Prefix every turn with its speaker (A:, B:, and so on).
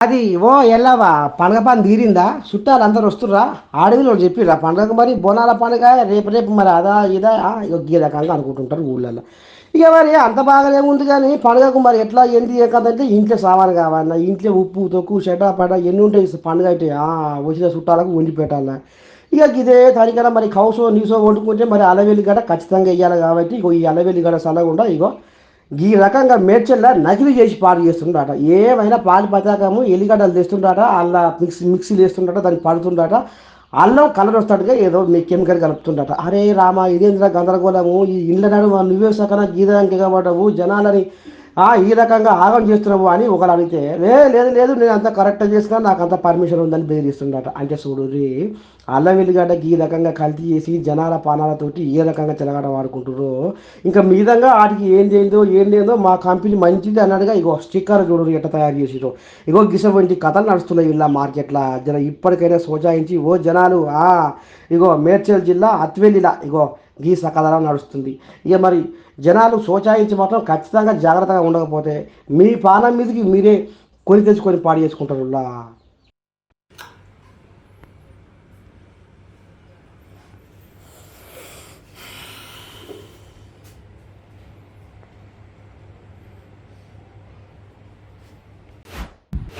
A: అది ఓ ఎల్లవా పండగ పని తీరిందా? చుట్టాలు అందరు వస్తుర్రా? ఆడవిలో చెప్పిర్రా పండగకు మరి బోనాల పండుగ రేపు రేపు మరి అదా ఇదా? ఆ, రకంగా అనుకుంటుంటారు ఊళ్ళల్లో. ఇక మరి అంత బాగానేముంది కానీ పండుగకు మరి ఎట్లా ఏంది ఏ ఇంట్లో సామాన్ కావాలన్నా ఇంట్లో ఉప్పు తొక్కు చెడ్డ పడ ఎన్ని ఉంటాయి పండుగ అయితే వచ్చిన చుట్టాలకు వండి పెట్టాలన్నా. ఇక ఇదే తనికన మరి కౌసో నీసో వండుకుంటే మరి అలవెల్లి గడ ఖచ్చితంగా ఇవ్వాలి కాబట్టి ఇగో ఈ అలవెల్లి గడ సలగుండా ఇగో ఈ రకంగా మేడ్చల్ల నకిలీ చేసి పాడు చేస్తుండట. ఏమైనా పాలు పతాకము ఎల్లిగడ్డలు తెస్తుండట అలా మిక్సీ మిక్సీలు వేస్తుండట దానికి పడుతుండట. అల్లం కలర్ వస్తాడుగా ఏదో మీ కెమికల్ కలుపుతుండట. అరే రామ ఇదేంద్ర గందరగోళము? ఈ ఇళ్ళ నడు నువ్వే సకన గీదానికి కాబట్టవు జనాలని ఈ రకంగా ఆగం చేస్తున్నావు అని ఒకరు అడిగితే లే లేదు లేదు నేను అంత కరెక్ట్గా చేసుకున్నా నాకు అంత పర్మిషన్ ఉందని బెదిరిస్తుండట. అంటే చూడు రీ అల్లం వెల్లిగడ్డ ఈ రకంగా కల్తీ చేసి జనాల పానాలతోటి ఏ రకంగా తెలగడ వాడుకుంటారో ఇంకా మీదంగా వాటికి ఏం చేయిందో ఏం లేదో మా కంపెనీ మంచిది అన్నట్టుగా ఇగో స్టిక్కర్ చూడు ఎట్ట తయారు చేసిరో ఇగో గిస వంటి కథలు నడుస్తున్నాయి ఇలా మార్కెట్లో జన ఇప్పటికైనా సోచాయించి ఓ జనాలు ఇగో మేడ్చల్ జిల్లా అత్వెల్లిలా ఇగో గీ సకాలంలో నడుస్తుంది. ఇక మరి జనాలు సోచాయించి మాత్రం ఖచ్చితంగా జాగ్రత్తగా ఉండకపోతే మీ పానం మీదకి మీరే కొని తెచ్చుకొని పాడు చేసుకుంటారులా